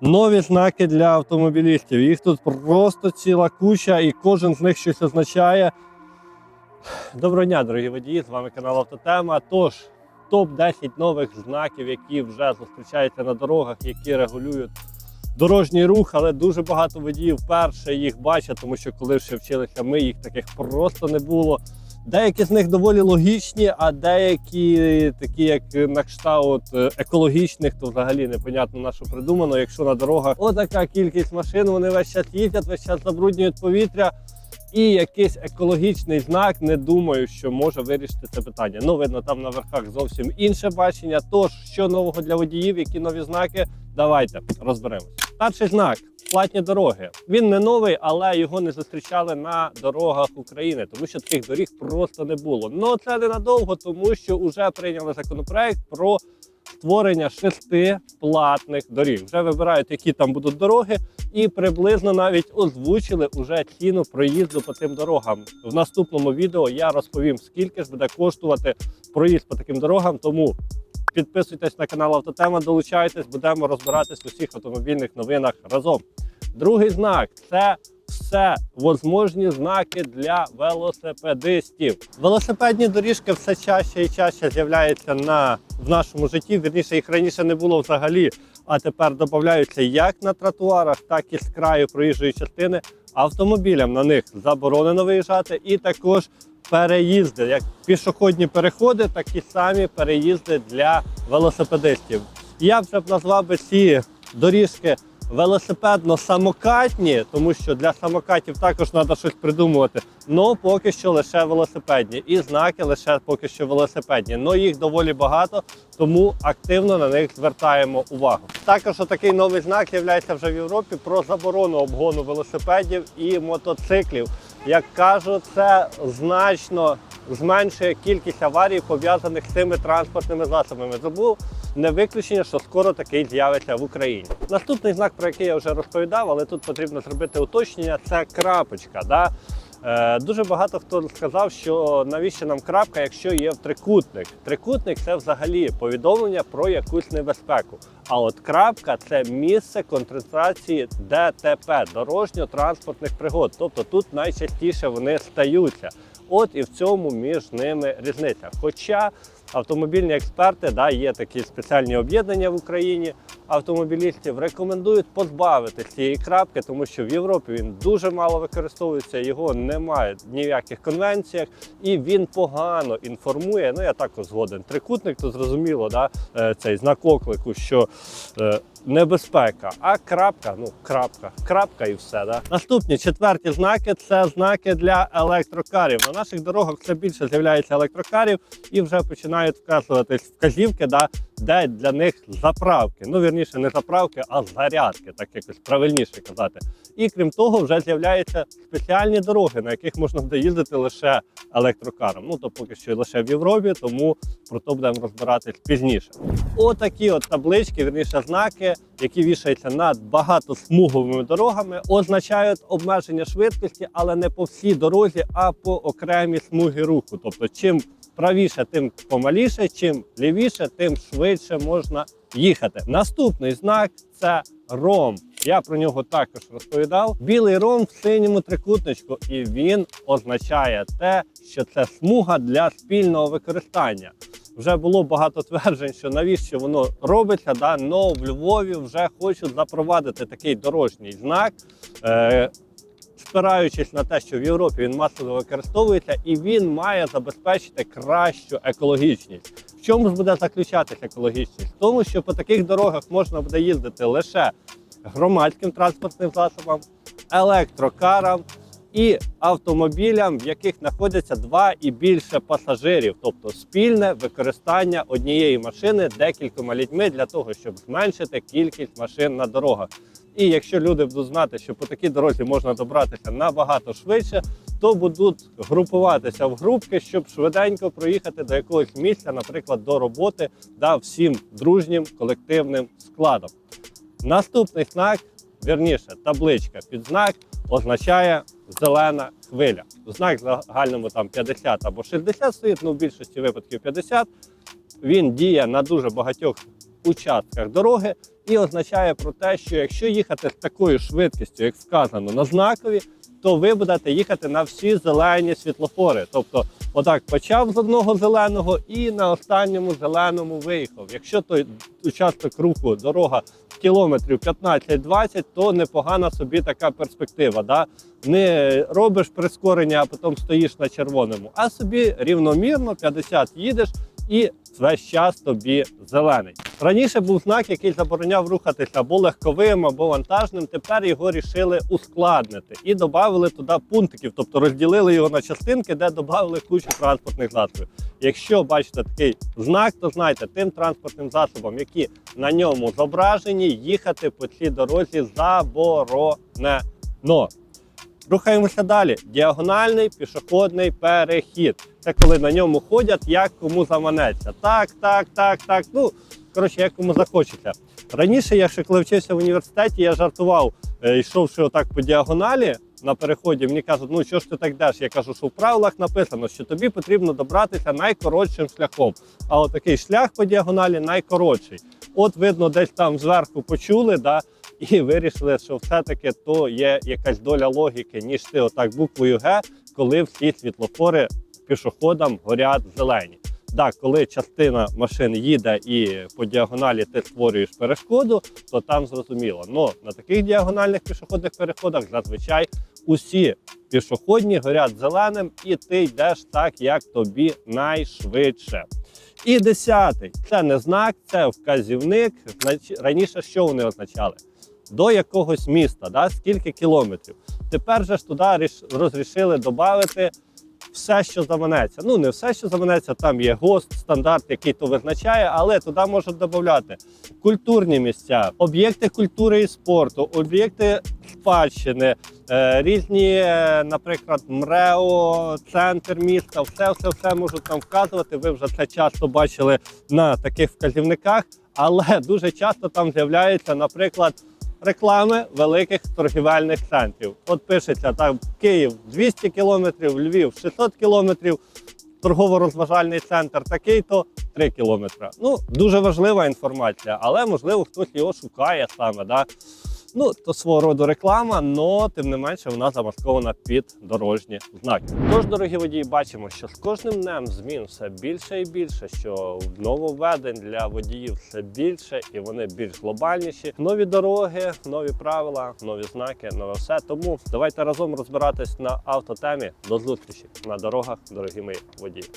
Нові знаки для автомобілістів. Їх тут просто ціла куча, і кожен з них щось означає. Доброго дня, дорогі водії! З вами канал Автотема. Тож, топ-10 нових знаків, які вже зустрічаються на дорогах, які регулюють дорожній рух, але дуже багато водіїв вперше їх бачать, тому що коли ще вчилися ми, їх таких просто не було. Деякі з них доволі логічні, а деякі, такі як на кшталт е, екологічних, то взагалі непонятно на що придумано. Якщо на дорогах отака кількість машин, вони весь час їздять, весь час забруднюють повітря. І якийсь екологічний знак, не думаю, що може вирішити це питання. Ну, видно, там на верхах зовсім інше бачення. Тож, що нового для водіїв, які нові знаки, давайте розберемось. Перший знак платні дороги. Він не новий, але його не зустрічали на дорогах України, тому що таких доріг просто не було. Ну це ненадовго, тому що вже прийняли законопроект про створення шести платних доріг. Вже вибирають, які там будуть дороги, і приблизно навіть озвучили уже ціну проїзду по тим дорогам. В наступному відео я розповім, скільки ж буде коштувати проїзд по таким дорогам. Тому підписуйтесь на канал Автотема, долучайтесь, будемо розбиратись у всіх автомобільних новинах разом. Другий знак це все возможні знаки для велосипедистів. Велосипедні доріжки все чаще і чаще з'являються на в нашому житті. Вірніше їх раніше не було взагалі, а тепер додаються як на тротуарах, так і з краю проїжджої частини. Автомобілям на них заборонено виїжджати, і також переїзди, як пішохідні переходи, так і самі переїзди для велосипедистів. Я вже б назвав би ці доріжки велосипедно-самокатні, тому що для самокатів також треба щось придумувати. Ну поки що лише велосипедні. І знаки лише поки що велосипедні. Ну їх доволі багато, тому активно на них звертаємо увагу. Також такий новий знак з'являється вже в Європі про заборону обгону велосипедів і мотоциклів. Як кажуть, це значно зменшує кількість аварій, пов'язаних з цими транспортними засобами. Забув не виключення, що скоро такий з'явиться в Україні. Наступний знак, про який я вже розповідав, але тут потрібно зробити уточнення, це крапочка. Да? Е, дуже багато хто сказав, що навіщо нам крапка, якщо є трикутник. Трикутник це взагалі повідомлення про якусь небезпеку. А от крапка це місце концентрації ДТП дорожньо-транспортних пригод. Тобто тут найчастіше вони стаються. От і в цьому між ними різниця. Хоча автомобільні експерти, да, є такі спеціальні об'єднання в Україні автомобілістів, рекомендують позбавити цієї крапки, тому що в Європі він дуже мало використовується, його немає в ніяких конвенціях, і він погано інформує. Ну я також згоден. Трикутник, то зрозуміло, да, е, цей знак оклику, що е, небезпека, а крапка, ну крапка, крапка і все. Да? Наступні четверті знаки це знаки для електрокарів. На наших дорогах все більше з'являється електрокарів і вже починають вказуватись вказівки, да, де для них заправки. Ну, вірніше, не заправки, а зарядки, так якось правильніше казати. І крім того, вже з'являються спеціальні дороги, на яких можна буде їздити лише електрокаром. Ну то поки що лише в Європі, тому про то будемо розбиратись пізніше. Отакі от таблички, вірніше знаки, які вішаються над багатосмуговими дорогами, означають обмеження швидкості, але не по всій дорозі, а по окремій смугі руху. Тобто, чим правіше, тим помаліше, чим лівіше, тим швидше можна їхати. Наступний знак це ром. Я про нього також розповідав. Білий ром в синьому трикутничку, і він означає те, що це смуга для спільного використання. Вже було багато тверджень, що навіщо воно робиться, да? но в Львові вже хочуть запровадити такий дорожній знак. Е, спираючись на те, що в Європі він масово використовується, і він має забезпечити кращу екологічність. В чому ж буде заключатися екологічність? В тому, що по таких дорогах можна буде їздити лише громадським транспортним засобам, електрокарам і автомобілям, в яких знаходяться два і більше пасажирів, тобто спільне використання однієї машини декількома людьми для того, щоб зменшити кількість машин на дорогах. І якщо люди будуть знати, що по такій дорозі можна добратися набагато швидше, то будуть групуватися в групки, щоб швиденько проїхати до якогось місця, наприклад, до роботи, да, всім дружнім колективним складом. Наступний знак, вірніше, табличка під знак означає зелена хвиля. Знак загальному там 50 або 60 стоїть, ну в більшості випадків 50. Він діє на дуже багатьох участках дороги і означає про те, що якщо їхати з такою швидкістю, як сказано на знакові, то ви будете їхати на всі зелені світлофори. Тобто, отак почав з одного зеленого і на останньому зеленому виїхав. Якщо той участок руху, дорога кілометрів 15-20, то непогана собі така перспектива. Да? Не робиш прискорення, а потім стоїш на червоному, а собі рівномірно 50 їдеш і весь час тобі зелений. Раніше був знак, який забороняв рухатися або легковим, або вантажним. Тепер його рішили ускладнити і додали туди пунктиків, тобто розділили його на частинки, де додали кучу транспортних засобів. Якщо бачите такий знак, то знайте, тим транспортним засобам, які на ньому зображені, їхати по цій дорозі заборонено. Рухаємося далі. Діагональний пішохідний перехід. Це коли на ньому ходять, як кому заманеться. Так, так, так, так. Ну, коротше, як кому захочеться. Раніше, я ще коли вчився в університеті, я жартував, е, йшовши отак по діагоналі на переході, мені кажуть, ну що ж ти так йдеш? Я кажу, що в правилах написано, що тобі потрібно добратися найкоротшим шляхом. А отакий шлях по діагоналі найкоротший. От видно, десь там зверху почули, да, і вирішили, що все-таки то є якась доля логіки, ніж ти отак буквою Г, коли всі світлофори пішоходам горять зелені. Так, коли частина машин їде і по діагоналі ти створюєш перешкоду, то там зрозуміло. Но на таких діагональних пішохідних переходах зазвичай усі пішохідні горять зеленим, і ти йдеш так, як тобі найшвидше. І десятий це не знак, це вказівник. Раніше що вони означали? До якогось міста, да? скільки кілометрів. Тепер же ж туди ріш- розрішили додати все, що заманеться. Ну, не все, що заманеться, там є ГОСТ, стандарт, який то визначає, але туди можуть додати культурні місця, об'єкти культури і спорту, об'єкти спадщини, е, різні, е, наприклад, МРЕО, центр міста, все, все, все можуть там вказувати. Ви вже це часто бачили на таких вказівниках, але дуже часто там з'являється, наприклад. Реклами великих торгівельних центрів. От пишеться там Київ 200 кілометрів, Львів 600 кілометрів, торгово-розважальний центр такий-то 3 кілометри. Ну, дуже важлива інформація, але можливо хтось його шукає саме. Да? Ну, то свого роду реклама, але тим не менше вона замаскована під дорожні знаки. Тож, дорогі водії, бачимо, що з кожним днем змін все більше і більше, що нововведень для водіїв все більше і вони більш глобальніші. Нові дороги, нові правила, нові знаки, нове все. Тому давайте разом розбиратись на автотемі. До зустрічі на дорогах, дорогі мої водії.